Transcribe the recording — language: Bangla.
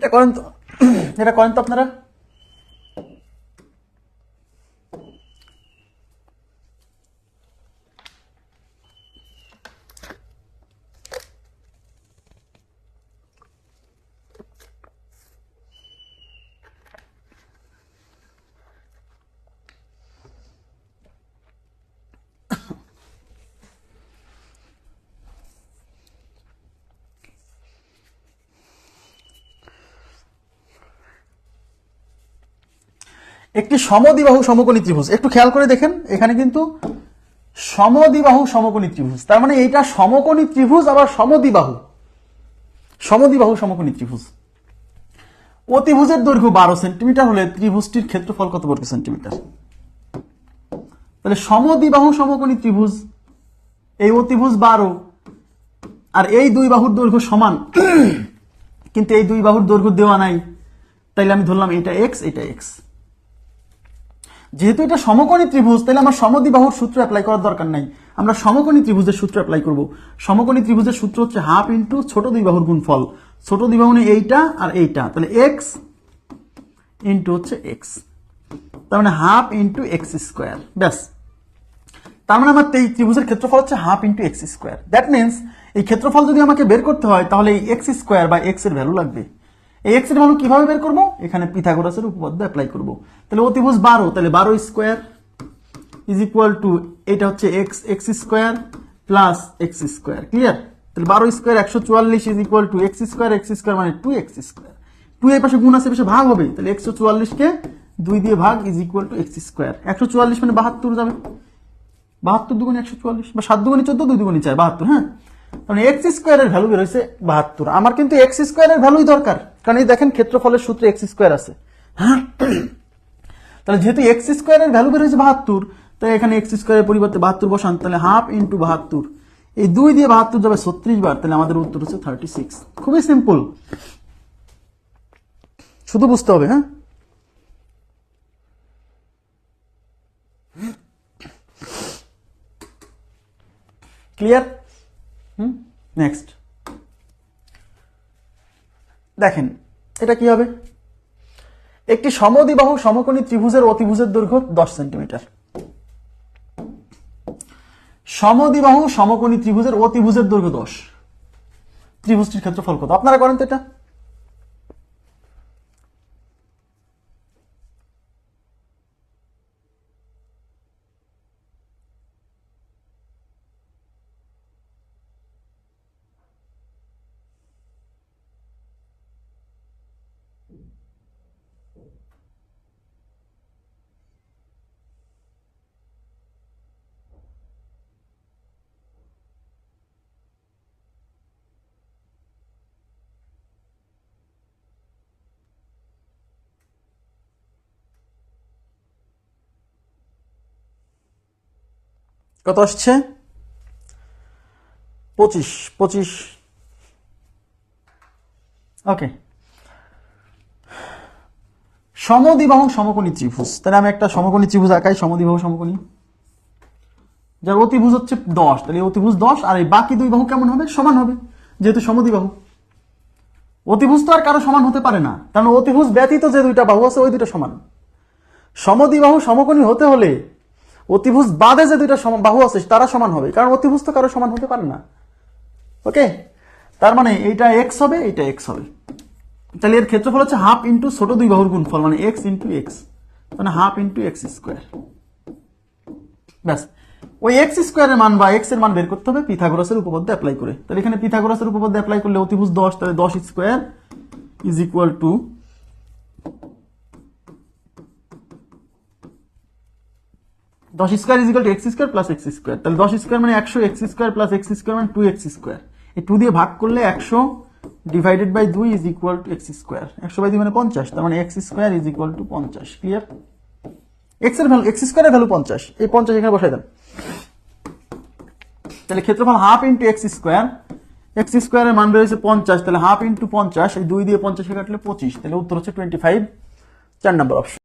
এটা করেন তো। এটা করেন তো আপনারা? একটি সমদিবাহু সমকোণী ত্রিভুজ। একটু খেয়াল করে দেখেন, এখানে কিন্তু সমদিবাহু সমকোণী ত্রিভুজ। তার মানে এইটা সমকোণী ত্রিভুজ, আবার সমদিবাহু। সমদিবাহু সমকোণী ত্রিভুজ। অতিভুজের দৈর্ঘ্য বারো সেন্টিমিটার হলে ত্রিভুজটির ক্ষেত্রফল কত বর্গ সেন্টিমিটার? তাহলে সমদিবাহু সমকোণী ত্রিভুজ, এই অতিভুজ বারো, আর এই দুই বাহুর দৈর্ঘ্য সমান। কিন্তু এই দুই বাহুর দৈর্ঘ্য দেওয়া নাই। তাইলে আমি ধরলাম এটা এক্স এটা এক্স যেহেতু এটা সমকোণী ত্রিভুজ, তাহলে আমার সমদ্বিবাহুর সূত্র অ্যাপ্লাই করার দরকার নাই। আমরা সমকোণী ত্রিভুজের সূত্র অ্যাপ্লাই করব। সমকোণী ত্রিভুজের সূত্র হচ্ছে হাফ ইন্টু ছোট দুই বাহুর গুণফল। ছোট দুই বাহুনে এইটা আর এইটা। তাহলে এক্স ইন্টু হচ্ছে এক্স তার মানে হাফ ইন্টু এক্স স্কোয়ার ব্যাস। তার মানে আমার এই ত্রিভুজের ক্ষেত্রফল হচ্ছে half into X square that means এই ক্ষেত্রফল যদি আমাকে বের করতে হয়, তাহলে এই এক্স স্কোয়ার বা এক্সের ভ্যালু লাগবে। এই এক্সের ভ্যালু কীভাবে বের করব? এখানে পিথাগোরাসের উপপাদ্য অ্যাপ্লাই করব। তাহলে অতিভুজ বারো, তাহলে বারো স্কোয়ার ইজ ইকুয়াল টু এটা হচ্ছে X X square plus X square clear তাহলে বারো স্কোয়ার একশো চুয়াল্লিশ is equal to X square X square মানে টু এক্স স্কোয়ার টু এর পাশে গুণ আছে পাশে ভাগ হবে, তাহলে একশো চুয়াল্লিশকে দুই দিয়ে ভাগ is equal to X square একশো চুয়াল্লিশ মানে বাহাত্তর যাবে। বাহাত্তর দুগুণে একশো চুয়াল্লিশ বা সাত দুগুণে চোদ্দ, দুই দুগুণে চার, বাহাত্তর হ্যাঁ? মানে এক্স স্কোয়ারের ভ্যালু বেরোচ্ছে বাহাত্তর। আমার কিন্তু এক্স স্কোয়ারের ভ্যালুই দরকার। কারণ এই দেখেন ক্ষেত্রফলের সূত্রে এক্স স্কোয়ার আছে। হ্যাঁ তাহলে যেহেতু এক্স স্কোয়ারের ভ্যালু বেরোচ্ছে বাহাত্তর, তাই এখানে এক্স স্কোয়ারের পরিবর্তে বাহাত্তর বসান, তাহলে হাফ ইন্টু বাহাত্তর। এই দুই দিয়ে বাহাত্তর যাবে ছত্রিশ বার, তাহলে আমাদের উত্তর হচ্ছে থার্টি সিক্স খুবই সিম্পল শুধু বুঝতে হবে হ্যাঁ? Clear hmm? নেক্সট দেখেন এটা কি হবে? একটি সমদিবাহু সমকোণী ত্রিভুজের অতিভুজের দৈর্ঘ্য দশ সেন্টিমিটার। সমদিবাহু সমকোণী ত্রিভুজের অতিভুজের দৈর্ঘ্য দশ। ত্রিভুজটির ক্ষেত্রফল কত? আপনারা করেন তো এটা? কত আসছে? পঁচিশ পঁচিশ। ওকে সমদ্বিবাহু সমকোণী ত্রিভুজ। তাহলে আমি একটা সমকোণী ত্রিভুজ আঁকাই সমদ্বিবাহু সমকোণী। যার অতিভুজ হচ্ছে দশ। তাহলে অতিভুজ দশ আর এই বাকি দুই বাহু কেমন হবে? সমান হবে, যেহেতু সমদ্বিবাহু অতিভুজ তো আর কারও সমান হতে পারে না, কারণ অতিভুজ ব্যতীত যে দুইটা বাহু আছে, ওই দুইটা সমান। সমদ্বিবাহু সমকোণী হতে হলে অতিভুজ বাদে যে দুইটা সম- বাহু আছে, তারা সমান হবে। কারণ অতিভুজ তো কারও সমান হতে পারে না। ওকে তার মানে এইটা এক্স হবে, এইটা এক্স হবে। তাহলে এর ক্ষেত্রফল হচ্ছে হাফ ইন্টু ছোট দুই বাহুর গুণফল মানে এক্স ইন্টু এক্স মানে হাফ ইন্টু এক্স স্কোয়ার ব্যাস। ওই এক্স স্কোয়ারের মান বা এক্সের মান বের করতে হবে পিথাগোরাসের উপপাদ্য অ্যাপ্লাই করে। তাহলে এখানে পিথাগোরাসের উপপাদ্য অ্যাপ্লাই করলে অতিভুজ দশ, তাহলে দশ স্কোয়ার ইজ ইকুয়াল টু দশ square is equal to x square plus x square তাহলে দশ স্কোয়ার মানে একশো x square plus x square মানে টু এক্স স্কোয়ার এই টু দিয়ে ভাগ করলে একশো ডিভাইডেড বাই দুই is equal to x square একশো বাই দুই মানে পঞ্চাশ, তার মানে x square is equal to পঞ্চাশ ক্লিয়ার এক্সের ভ্যালু এক্স স্কোয়ারের ভ্যালু পঞ্চাশ। এই পঞ্চাশ এখানে বসাই দেন। তাহলে ক্ষেত্রফল half into x square x স্কোয়ারের মান বেরোচ্ছে পঞ্চাশ, তাহলে হাফ ইন্টু পঞ্চাশ, এই দুই দিয়ে পঞ্চাশে কাটলে পঁচিশ, তাহলে উত্তর হচ্ছে টোয়েন্টি ফাইভ চার নম্বর অপশন